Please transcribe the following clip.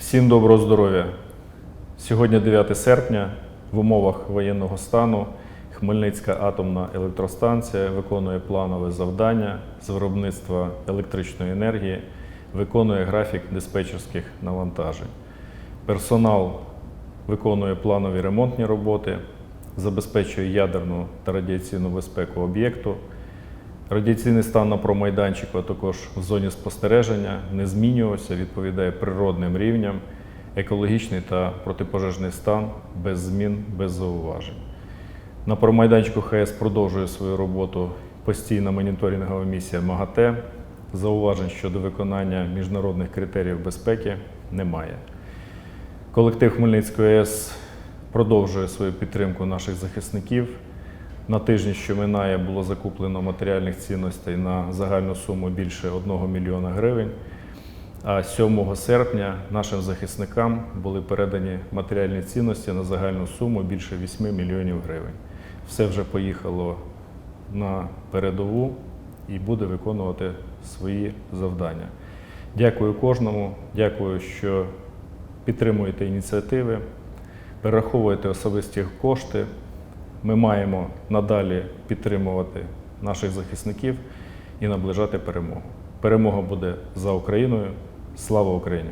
Всім доброго здоров'я! Сьогодні 9 серпня в умовах воєнного стану Хмельницька атомна електростанція виконує планове завдання з виробництва електричної енергії, виконує графік диспетчерських навантажень. Персонал виконує планові ремонтні роботи, забезпечує ядерну та радіаційну безпеку об'єкту. Радіаційний стан на промайданчику, а також в зоні спостереження не змінювався, відповідає природним рівням, екологічний та протипожежний стан без змін, без зауважень. На промайданчику ХС продовжує свою роботу постійна моніторингова місія МАГАТЕ. Зауважень щодо виконання міжнародних критеріїв безпеки немає. Колектив Хмельницької АЕС продовжує свою підтримку наших захисників. На тижні, що минає, було закуплено матеріальних цінностей на загальну суму більше 1 мільйона гривень. А 7 серпня нашим захисникам були передані матеріальні цінності на загальну суму більше 8 мільйонів гривень. Все вже поїхало на передову і буде виконувати свої завдання. Дякую кожному, дякую, що підтримуєте ініціативи, перераховуєте особисті кошти. Ми маємо надалі підтримувати наших захисників і наближати перемогу. Перемога буде за Україною. Слава Україні!